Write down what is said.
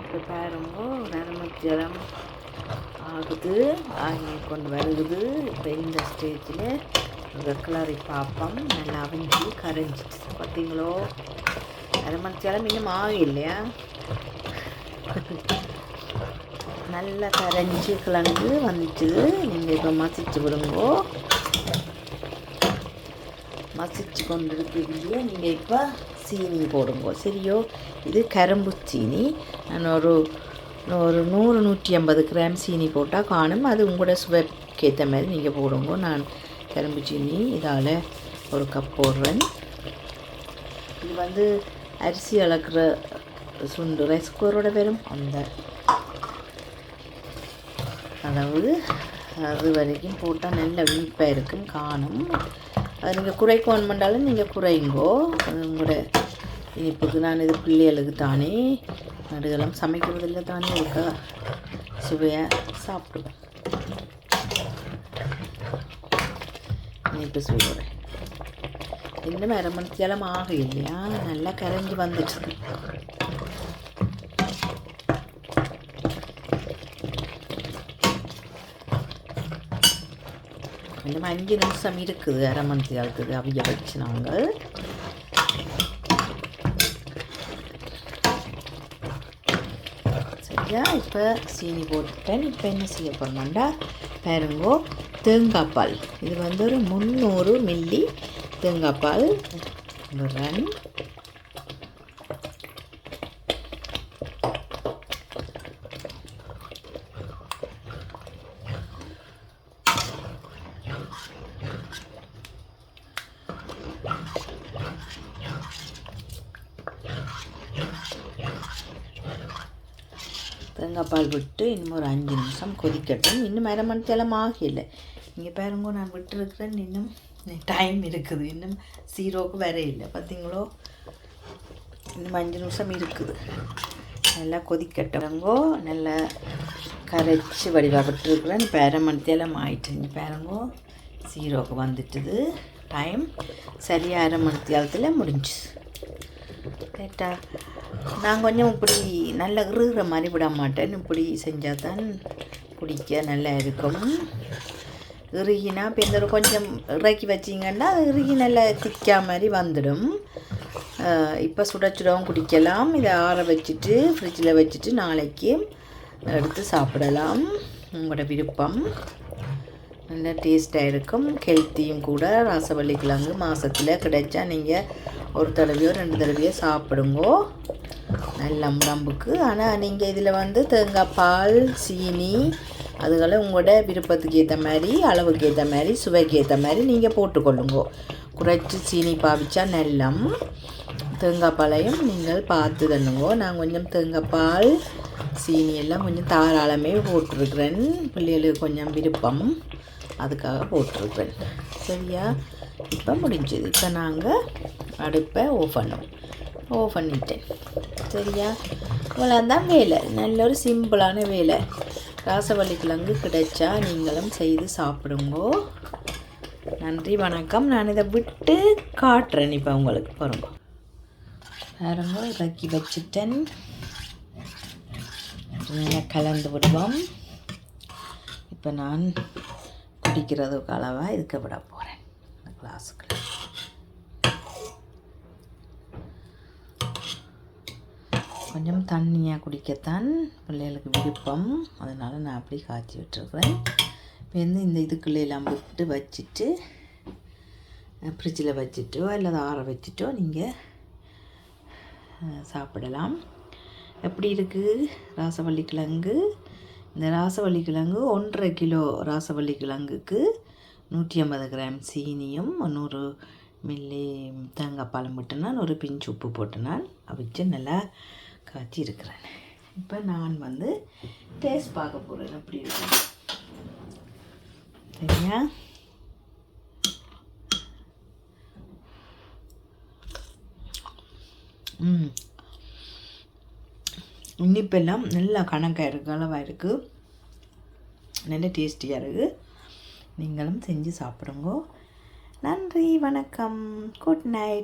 இப்போ பாருங்க ஜலம் ஆகுது. ஆகி கொண்டு வருகுது. இப்போ இந்த ஸ்டேஜில் இந்த கிளறி பார்ப்போம் நல்லா அவிஞ்சு கரைஞ்சிட்டு பார்த்தீங்களோ நரமத்தியாலம் இன்னும் இல்லையா நல்லா கரைஞ்சி கிளம்பு வந்துச்சு. நீங்கள் இப்போ மசிச்சு விடுங்கோ. மசிச்சு கொண்டு இருக்கிறீங்க நீங்கள் இப்போ சீனி போடுங்க சரியோ? இது கரும்பு சீனி. நான் ஒரு ஒரு நூறு நூற்றி ஐம்பது கிராம் சீனி போட்டால் காணும். அது உங்களோட சுவைக்கு ஏற்ற மாதிரி நீங்கள் போடுங்க. நான் கரும்பு சீனி இதால் ஒரு கப் போடுறேன். இது வந்து அரிசி அளக்குற சுண்டு ரைஸ் குக்கரோட வெறும் அந்த அளவு. அது வரைக்கும் போட்டால் நல்ல வீப்பாக இருக்கும் காணும். அது நீங்கள் குறைக்கணும் பண்ணாலும் நீங்கள் குறைங்கோ. உங்களோட இனிப்புக்கு நான் இது பிள்ளைகளுக்கு தானே. நடுகெல்லாம் சமைக்கிறதில்ல தானே இருக்கா? சுவையாக சாப்பிடுவேன் இனிப்பு சுவையோட. இன்னும் அரை மணித்தேலம் ஆக இல்லையா நல்லா கரைஞ்சி வந்துட்டு இன்னும் அஞ்சு நிமிஷம் இருக்குது அரை மணி நேரத்துக்கு அவிய வச்சு நாங்கள். சரியா? இப்போ சீனி போட்டுட்டேன். இப்போ என்ன செய்ய போகிறோம்டா பாருங்கோ தேங்காய் பால். இது வந்து ஒரு முந்நூறு மில்லி தேங்காய் பால். ரன். தேங்காய்பால் விட்டு இன்னும் ஒரு அஞ்சு நிமிஷம் கொதிக்கட்டும். இன்னும் அரை மணி தேலம் ஆகலை. இங்கே பாருங்க நான் விட்டுருக்குறேன். இன்னும் டைம் இருக்குது. இன்னும் சீரோக்கு வர இல்லை. பார்த்தீங்களோ இன்னும் அஞ்சு நிமிஷம் இருக்குது. நல்லா கொதிக்கட்டவங்கோ நல்லா கரைச்சி வடிவாக விட்டுருக்குறேன். இப்போ அரை மணி தேலம் ஆயிட்டு இங்கே பாருங்கோ சீரோக்கு வந்துட்டுது. டைம் சரியாக அரை மணி தேலத்தில் முடிஞ்சுது ரைட்டா நான் கொஞ்சம் இப்படி நல்லா இறுகிற மாதிரி விட மாட்டேன். இப்படி செஞ்சால் தான் குடிக்க நல்லா இருக்கும். இறுகினா இப்போ இந்த கொஞ்சம் இறக்கி வச்சிங்கன்னா அது இறுகி நல்லா திக்கா மாதிரி வந்துடும். இப்போ சுட சுடவும் குடிக்கலாம். இதை ஆற வச்சுட்டு ஃப்ரிட்ஜில் வச்சுட்டு நாளைக்கு எடுத்து சாப்பிடலாம். உங்களோட விருப்பம். நல்லா டேஸ்ட்டாக இருக்கும். ஹெல்த்தியும் கூட. ராசவள்ளி கிழங்கு மாதத்தில் கிடைச்சா நீங்கள் ஒரு தடவையோ ரெண்டு தடவையோ சாப்பிடுங்கோ. நல்ல உடம்புக்கு. ஆனால் நீங்கள் இதில் வந்து தேங்காய் பால் சீனி அதுகளை உங்களோட விருப்பத்துக்கு ஏற்ற மாதிரி அளவுக்கு ஏற்ற மாதிரி சுவைக்கு ஏற்ற மாதிரி நீங்கள் போட்டுக்கொள்ளுங்கோ. குறைச்சி சீனி பாவிச்சா நல்லம். தேங்காய் பாலையும் நீங்கள் பார்த்து தண்ணுங்கோ நான் கொஞ்சம் தேங்காய் பால் சீனி எல்லாம் கொஞ்சம் தாராளமே போட்டிருக்கிறேன். பிள்ளைகளுக்கு கொஞ்சம் விருப்பம். அதுக்காக போட்டிருக்கிறேன். சரியா? இப்போ முடிஞ்சது. இப்போ நாங்கள் அடுப்பை ஓஃப் பண்ணுவோம். ஓஃப் பண்ணிட்டேன் சரியா? இவ்வளோ தான் வேலை. நல்ல ஒரு சிம்பிளான வேலை. ராசவள்ளி கிழங்கு கிடைச்சா நீங்களும் செய்து சாப்பிடுங்கோ. நன்றி வணக்கம். நான் இதை விட்டு காட்டுறேன் இப்போ உங்களுக்கு. பாருங்க. பாருங்க இறக்கி வச்சுட்டேன். நல்லா கலந்து விடுவோம். இப்போ நான் குடிக்கிறது அளவாக இருக்க விட போகிறேன் கிளாஸுக்கு கொஞ்சம் தண்ணியாக குடிக்கத்தான் பிள்ளைகளுக்கு விருப்பம். அதனால் நான் அப்படி காய்ச்சி விட்டுருக்குறேன். இப்போ வந்து இந்த இதுக்குள்ளே எல்லாம் விட்டு வச்சுட்டு ஃப்ரிட்ஜில் வச்சுட்டோ அல்லது ஆற வச்சுட்டோ நீங்கள் சாப்பிடலாம். எப்படி இருக்குது ராசவள்ளி கிழங்கு? இந்த ராசவள்ளி கிழங்கு ஒன்றரை கிலோ ராசவள்ளி கிழங்குக்கு நூற்றி ஐம்பது கிராம் சீனியும் நூறு மில்லி தேங்காய் பாலம் விட்டு ஒரு பிஞ்சு உப்பு போட்டு அவிச்சு நல்லா காய்ச்சி இருக்கிறேன் இப்போ நான் வந்து டேஸ்ட் பார்க்க போகிறேன் அப்படி இருக்கு? சரியா? ம். இனிப்பெல்லாம் நல்லா கணக்காக இருக்குது அளவாக இருக்குது நல்ல டேஸ்டியாக இருக்குது நீங்களும் செஞ்சு சாப்பிடுங்க. நன்றி வணக்கம். Good night